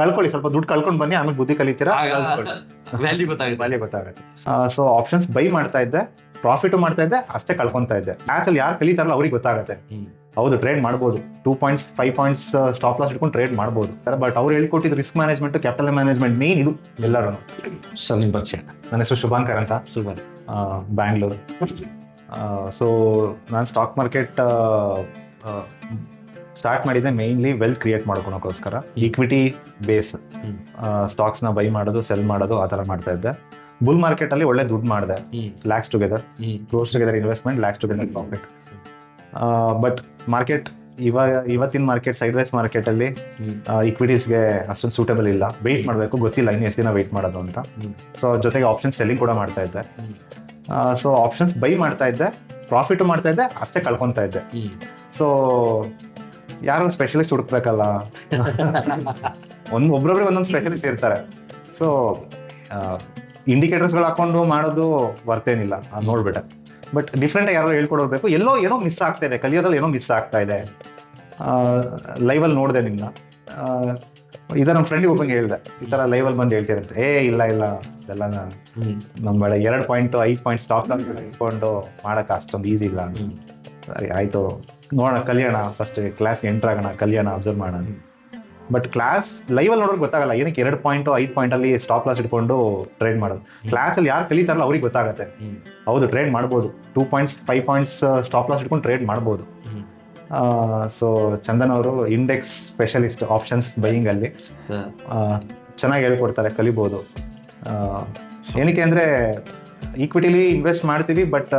ಕಳ್ಕೊಳ್ಳಿ ಸ್ವಲ್ಪ ದುಡ್ಡು ಕಳ್ಕೊಂಡು ಬನ್ನಿ ಆಮೇಲೆ ಬುದ್ಧಿ ಕಲಿತೀರಾ? ವ್ಯಾಲ್ಯೂ ಗೊತ್ತಾಗುತ್ತೆ. ವ್ಯಾಲ್ಯೂ ಗೊತ್ತಾಗುತ್ತೆ. ಸೊ ಆಪ್ಷನ್ಸ್ ಬೈ ಮಾಡ್ತಾ ಇದ್ದೆ ಪ್ರಾಫಿಟ್ ಮಾಡ್ತಾ ಇದ್ದೆ ಅಷ್ಟೇ ಕಳ್ಕೊಂತಾ ಇದ್ದೆ. ಮ್ಯಾಚ್ ಯಾರು ಕಲಿತಾರಲ್ಲ ಅವ್ರಿಗೆ ಗೊತ್ತಾಗುತ್ತೆ. ಹೌದು ಟ್ರೇಡ್ ಮಾಡ್ಬೋದು. Two points five points stop loss ಇಟ್ಕೊಂಡು ಟ್ರೇಡ್ ಮಾಡ್ಬೋದು. ಬಟ್ ಅವ್ರು ಹೇಳ್ಕೊಟ್ಟಿದ್ದು risk management capital management main ಇದು ಎಲ್ಲರೂ ಸರ್ ನಿಮ್ಮ ಪರಿಚಯ. ನನ್ನ ಹೆಸರು ಶುಭಾಂಕರ್ ಅಂತ. ಶುಭ ಬ್ಯಾಂಗ್ಳೂರು ಸೊ ನಾನು ಸ್ಟಾಕ್ ಮಾರ್ಕೆಟ್ ಸ್ಟಾರ್ಟ್ ಮಾಡಿದೆ ಮೇನ್ಲಿ ವೆಲ್ತ್ ಕ್ರಿಯೇಟ್ ಮಾಡ್ಕೊಳಕ್ಕೋಸ್ಕರ ಈಕ್ವಿಟಿ ಬೇಸ್ ಸ್ಟಾಕ್ಸ್ನ ಬೈ ಮಾಡೋದು ಸೆಲ್ ಮಾಡೋದು ಆ ತರ ಮಾಡ್ತಾ ಇದ್ದೆ. ಬುಲ್ ಮಾರ್ಕೆಟ್ ಅಲ್ಲಿ ಒಳ್ಳೆ ದುಡ್ಡು ಮಾಡಿದೆ. Lakhs together close together investment lakhs together profit but market ಇವಾಗ ಇವತ್ತಿನ ಮಾರ್ಕೆಟ್ ಸೈಡ್ ವೈಸ್ ಮಾರ್ಕೆಟ್ ಅಲ್ಲಿ ಇಕ್ವಿಟೀಸ್ಗೆ ಅಷ್ಟೊಂದು ಸೂಟಬಲ್ ಇಲ್ಲ. ವೆಯ್ಟ್ ಮಾಡಬೇಕು ಗೊತ್ತಿಲ್ಲ ಇನ್ನು ಎಷ್ಟು ದಿನ ವೆಯ್ಟ್ ಮಾಡೋದು ಅಂತ. ಸೊ ಜೊತೆಗೆ ಆಪ್ಷನ್ ಸೆಲ್ಲಿಂಗ್ ಕೂಡ ಮಾಡ್ತಾ ಇದ್ದೆ. ಸೊ ಆಪ್ಷನ್ಸ್ ಬೈ ಮಾಡ್ತಾ ಇದ್ದೆ ಪ್ರಾಫಿಟ್ ಮಾಡ್ತಾ ಇದ್ದೆ ಅಷ್ಟೇ ಕಳ್ಕೊತಾ ಇದ್ದೆ. ಸೊ ಯಾರೋ ಸ್ಪೆಷಲಿಸ್ಟ್ ಹುಡುಕ್ಬೇಕಲ್ಲ? ಒಂದು ಒಬ್ರೊಬ್ರಿಗೆ ಒಂದೊಂದು ಸ್ಪೆಷಲಿಸ್ಟ್ ಇರ್ತಾರೆ. ಸೊ ಇಂಡಿಕೇಟರ್ಸ್ಗಳು ಹಾಕೊಂಡು ಮಾಡೋದು ಬರ್ತೇನಿಲ್ಲ ನೋಡ್ಬಿಟ್ಟೆ. ಬಟ್ ಡಿಫ್ರೆಂಟ್ ಯಾರೋ ಹೇಳ್ಕೊಡೋರ್ಬೇಕು ಎಲ್ಲೋ ಏನೋ ಮಿಸ್ ಆಗ್ತಾ ಇದೆ. ಕಲಿಯೋದ್ರಲ್ಲಿ ಏನೋ ಮಿಸ್ ಆಗ್ತಾ ಇದೆ. ಲೈವಲ್ಲಿ ನೋಡಿದೆ ನಿಮ್ಮನ್ನ ಇದರ ನಮ್ಮ ಫ್ರೆಂಡಿಗೆ ಒಬ್ಬಂಗೆ ಹೇಳ್ದೆ. ಈ ಥರ ಲೈವಲ್ಲಿ ಬಂದು ಹೇಳ್ತಿರಂತೆ. ಏ ಇಲ್ಲ ಇಲ್ಲ. ಇದೆಲ್ಲ ನಮ್ಮ ಬೆಳೆ ಎರಡು ಪಾಯಿಂಟ್ ಐದು ಪಾಯಿಂಟ್ ಸ್ಟಾಕ್ ಇಟ್ಕೊಂಡು ಮಾಡಕ್ಕೆ ಅಷ್ಟೊಂದು ಈಸಿ ಇಲ್ಲ ಸರಿ ಆಯ್ತು. ನೋಡೋಣ ಕಲಿಯೋಣ. ಫಸ್ಟ್ ಕ್ಲಾಸ್ ಎಂಟರ್ ಆಗೋಣ ಕಲಿಯೋಣ ಅಬ್ಸರ್ವ್ ಮಾಡೋಣ. ಬಟ್ ಕ್ಲಾಸ್ ಲೈವಲ್ಲಿ ನೋಡೋಕೆ ಗೊತ್ತಾಗಲ್ಲ. ಏನಕ್ಕೆ ಎರಡು ಪಾಯಿಂಟ್ ಐದು ಪಾಯಿಂಟ್ ಅಲ್ಲಿ ಸ್ಟಾಪ್ ಲಾಸ್ ಇಟ್ಕೊಂಡು ಟ್ರೇಡ್ ಮಾಡೋದು. ಕ್ಲಾಸ್ ಅಲ್ಲಿ ಯಾರು ಕಲಿತಾರಲ್ಲ ಅವ್ರಿಗೆ ಗೊತ್ತಾಗುತ್ತೆ. ಹೌದು ಟ್ರೇಡ್ ಮಾಡ್ಬೋದು. Two points five points stop loss ಇಟ್ಕೊಂಡು ಟ್ರೇಡ್ ಮಾಡ್ಬೋದು. ಸೊ ಚಂದನ್ ಅವರು ಇಂಡೆಕ್ಸ್ ಸ್ಪೆಷಲಿಸ್ಟ್ ಆಪ್ಷನ್ಸ್ ಬೈಯಿಂಗ್ ಅಲ್ಲಿ. ಚೆನ್ನಾಗಿ ಹೇಳ್ಕೊಡ್ತಾರೆ ಕಲಿಬೋದು. ಏನಕ್ಕೆ ಅಂದ್ರೆ ಈಕ್ವಿಟಿಲಿ ಇನ್ವೆಸ್ಟ್ ಮಾಡ್ತೀವಿ ಬಟ್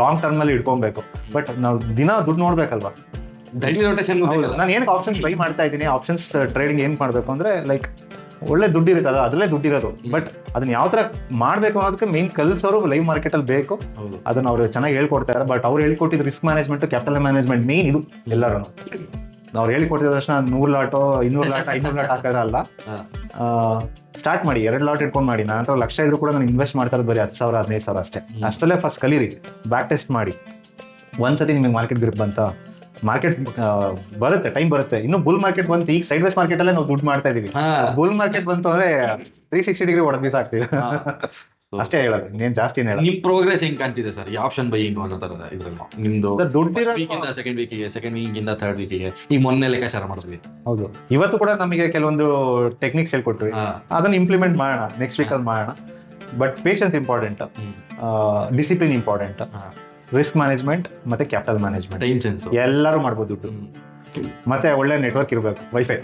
ಲಾಂಗ್ ಟರ್ಮ್ ಅಲ್ಲಿ ಇಟ್ಕೊಬೇಕು. ಬಟ್ ನಾವು ದಿನ ದುಡ್ಡು ನೋಡ್ಬೇಕಲ್ವಾ? ನಾನು ಏನಕ್ಕೆ ಆಪ್ಷನ್ಸ್ ಬೈ ಮಾಡ್ತಾ ಇದ್ದೀನಿ ಆಪ್ಷನ್ಸ್ ಟ್ರೇಡಿಂಗ್ ಏನ್ ಮಾಡ್ಬೇಕು ಅಂದ್ರೆ ಲೈಕ್ ಒಳ್ಳೆ ದುಡ್ಡು ಇರುತ್ತೆ ಅದು ಅದರಲ್ಲೇ ದುಡ್ಡು ಇರೋದು. ಬಟ್ ಅದನ್ನ ಯಾವ ತರ ಮಾಡ್ಬೇಕು ಅನ್ನೋದಕ್ಕೆ ಮೇನ್ ಕಲ್ಸೋರು ಲೈವ್ ಮಾರ್ಕೆಟ್ ಅಲ್ಲಿ ಬೇಕು. ಅದನ್ನ ಅವ್ರು ಚೆನ್ನಾಗಿ ಹೇಳ್ಕೊಡ್ತಾರೆ ಬಟ್ ಅವ್ರು ಹೇಳ್ಕೊಟ್ಟಿದ್ದು risk management capital management main ಇದು ಎಲ್ಲರೂ ಅವ್ರು ಹೇಳಿಕೊಟ್ಟಿದ ತಕ್ಷಣ ನೂರು ಲಾಟೋ ಇನ್ನೂರು ಲಾಟ ಐನೂರು ಲಾಟ್ ಹಾಕೋದಲ್ಲ. ಸ್ಟಾರ್ಟ್ ಮಾಡಿ ಎರಡು ಲಾಟ್ ಇಟ್ಕೊಂಡು ಮಾಡಿ. ನನ್ನ ಹತ್ರ ಲಕ್ಷ ಇದ್ರು ಕೂಡ ನಾನು ಇನ್ವೆಸ್ಟ್ ಮಾಡ್ತಾ ಇರೋದು ಬರೀ ಹತ್ತು ಸಾವಿರ ಹದಿನೈದು ಸಾವಿರ ಅಷ್ಟೇ. ಅಷ್ಟಲ್ಲೇ ಫಸ್ಟ್ ಕಲೀರಿ. ಬ್ಯಾಕ್ ಟೆಸ್ಟ್ ಮಾಡಿ. ಒಂದ್ಸತಿ ನಿಮಗೆ ಮಾರ್ಕೆಟ್ ಗ್ರಿಪ್ ಬಂತ. ಮಾರ್ಕೆಟ್ ಬರುತ್ತೆ ಟೈಮ್ ಬರುತ್ತೆ. ಇನ್ನು ಬುಲ್ ಮಾರ್ಕೆಟ್ ಬಂತು ಈಗ ಸೈಡ್ ವೈಸ್ ಮಾರ್ಕೆಟ್ ಅಲ್ಲೇ ನಾವು ದುಡ್ಡು ಮಾಡ್ತಾ ಇದೀವಿ. ಬುಲ್ ಮಾರ್ಕೆಟ್ ಬಂತು ಅಂದ್ರೆ ತ್ರೀ ಸಿಕ್ಸ್ಟಿ ಡಿಗ್ರಿ ಹಾ. ಅಷ್ಟೇ ಹೇಳೋದು ಇನ್ನೇನು ಜಾಸ್ತಿ ಏನ್ ಹೇಳೋದು. ನಿಮ್ ಪ್ರೋಗ್ರೆಸ್ ಹೆಂಗ್ ಕಾಣ್ತಿದೆ ಸರ್ ಈ ಆಪ್ಷನ್ ಬೈಯಿಂಗ್ ಅನ್ನೋ ತರದ ಇದ್ರಲ್ಲಿ? ನಿಮ್ದು ದುಡ್ಡಿರೋ ಇಂದ ಸೆಕೆಂಡ್ ವೀಕಿಗೆ ಸೆಕೆಂಡ್ ವೀಕಿಂದ ಇಂದ ಥರ್ಡ್ ವೀಕಿಗೆ ಈಗ ಮೊನ್ನೆ ಲೆಕ್ಕಾಚಾರ ಮಾಡಿದ್ವಿ. ಹೌದು. ಇವತ್ತು ಕೂಡ ನಮಗೆ ಕೆಲವೊಂದು ಟೆಕ್ನಿಕ್ಸ್ ಹೇಳ್ಕೊಟ್ವಿ. ಅದನ್ನ ಇಂಪ್ಲಿಮೆಂಟ್ ಮಾಡೋಣ ನೆಕ್ಸ್ಟ್ ವೀಕ್ ಅಲ್ಲಿ ಮಾಡೋಣ. But patience important. Discipline important. Risk management ಮತ್ತೆ ಕ್ಯಾಪಿಟಲ್ ಮ್ಯಾನೇಜ್ಮೆಂಟ್ ಎಲ್ಲರೂ ಮಾಡ್ಬೋದು ದುಡ್ಡು. ಮತ್ತೆ ಒಳ್ಳೆ ನೆಟ್ವರ್ಕ್ ಇರಬೇಕು ವೈಫೈ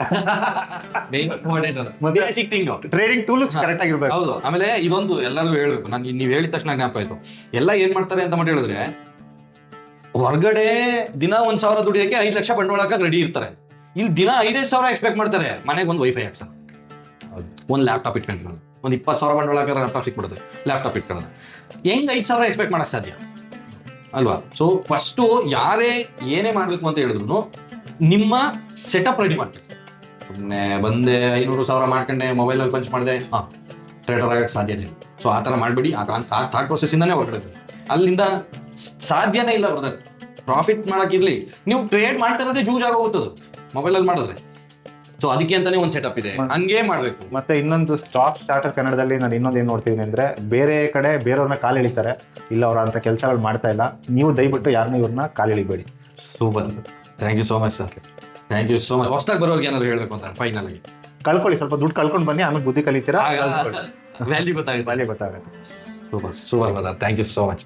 ಟ್ರೇಡಿಂಗ್ ಟೂಲ್ ಕರೆಕ್ಟ್ ಆಗಿರ್ಬೇಕು. ಹೌದು. ಆಮೇಲೆ ಇದೊಂದು ಎಲ್ಲರಿಗೂ ಹೇಳ್ಬೇಕು. ನಾನು ನೀವು ಹೇಳಿದ ತಕ್ಷಣ ಜ್ಞಾಪ ಆಯ್ತು. ಎಲ್ಲ ಏನ್ ಮಾಡ್ತಾರೆ ಅಂತ ಮಾಡಿ ಹೇಳಿದ್ರೆ ಹೊರಗಡೆ ದಿನ ಒಂದ್ ಸಾವಿರ ದುಡಿಯೋಕೆ ಐದು ಲಕ್ಷ ಬಂಡವಾಳ ರೆಡಿ ಇರ್ತಾರೆ. ಇಲ್ಲಿ ದಿನ ಐದೈದು ಸಾವಿರ ಎಕ್ಸ್ಪೆಕ್ಟ್ ಮಾಡ್ತಾರೆ. ಮನೆಗೆ ಒಂದು ವೈಫೈ ಹಾಕ್ಸರ್ ಒಂದು ಲ್ಯಾಪ್ಟಾಪ್ ಇಟ್ಕೊಂಡು ಒಂದು ಇಪ್ಪತ್ತು ಸಾವಿರ ಬಂಡವಾಳ ಲ್ಯಾಪ್ಟಾಪ್ ಸಿಕ್ಬಿಡುತ್ತೆ. ಲ್ಯಾಪ್ಟಾಪ್ ಇಟ್ಕೊಳ್ಳೋದು. ಹೆಂಗ್ ಐದು ಸಾವಿರ ಎಕ್ಸ್ಪೆಕ್ಟ್ ಮಾಡಕ್ ಸಾಧ್ಯ? ಅಲ್ವಾ? ಸೊ ಫಸ್ಟು ಯಾರೇ ಏನೇ ಮಾಡಬೇಕು ಅಂತ ಹೇಳಿದ್ರು ನಿಮ್ಮ ಸೆಟಪ್ ರೆಡಿ ಮಾಡ್ತೀವಿ ಸುಮ್ಮನೆ ಬಂದೆ ಐನೂರು ಸಾವಿರ ಮಾಡ್ಕೊಂಡೆ ಮೊಬೈಲಲ್ಲಿ ಪಂಚ್ ಮಾಡಿದೆ ಹಾಂ ಟ್ರೇಡರ್ ಆಗಕ್ಕೆ ಸಾಧ್ಯತೆ ಇಲ್ಲ. ಸೊ ಆ ಥರ ಮಾಡಬೇಡಿ. ಆ ಥಾಟ್ ಪ್ರೊಸೆಸ್ಸಿಂದನೇ ಹೊರಗಡೆ ಅಲ್ಲಿಂದ ಸಾಧ್ಯನೇ ಇಲ್ಲ ಬ್ರದರ್ ಪ್ರಾಫಿಟ್ ಮಾಡೋಕ್ಕಿರಲಿ ನೀವು ಟ್ರೇಡ್ ಮಾಡ್ತಾ ಇರೋದೇ ಜೂಜ್ ಆಗೋಗ್ತದೆ ಮೊಬೈಲಲ್ಲಿ ಮಾಡಿದ್ರೆ. ಸೊ ಅದಕ್ಕೆ ಅಂತಾನೆ ಒಂದು ಸೆಟಪ್ ಇದೆ. ಹಂಗೆ ಮಾಡಬೇಕು. ಮತ್ತೆ ಇನ್ನೊಂದು ಸ್ಟಾಕ್ ಸ್ಟಾರ್ಟರ್ ಕನ್ನಡದಲ್ಲಿ ನಾನು ಇನ್ನೊಂದು ಏನು ನೋಡ್ತೀನಿ ಅಂದ್ರೆ ಬೇರೆ ಕಡೆ ಬೇರೆಯವ್ರನ್ನ ಕಾಲು ಎಳಿತಾರೆ. ಇಲ್ಲ ಅವ್ರ ಅಂತ ಕೆಲಸಗಳು ಮಾಡ್ತಾ ಇಲ್ಲ. ನೀವು ದಯವಿಟ್ಟು ಯಾರನ್ನೂ ಇವ್ರನ್ನ ಕಾಲು ಎಳಿಬೇಡಿ. Super. Thank you so much sir thank you so much ಹೊಸ್ದಾಗಿ ಬರೋರ್ಗೆ ಏನಾದ್ರು ಹೇಳಬೇಕು ಅಂತ ಫೈನಲ್ ಆಗಿ. ಕಳ್ಕೊಳ್ಳಿ ಸ್ವಲ್ಪ ದುಡ್ಡು ಕಳ್ಕೊಂಡು ಬನ್ನಿ ಆಮೇಲೆ ಬುದ್ಧಿ ಕಲಿತೀರಾ? ವ್ಯಾಲ್ಯೂ ಗೊತ್ತಾಗುತ್ತೆ. ವ್ಯಾಲ್ಯೂ ಗೊತ್ತಾಗುತ್ತೆ. Super super thank you so much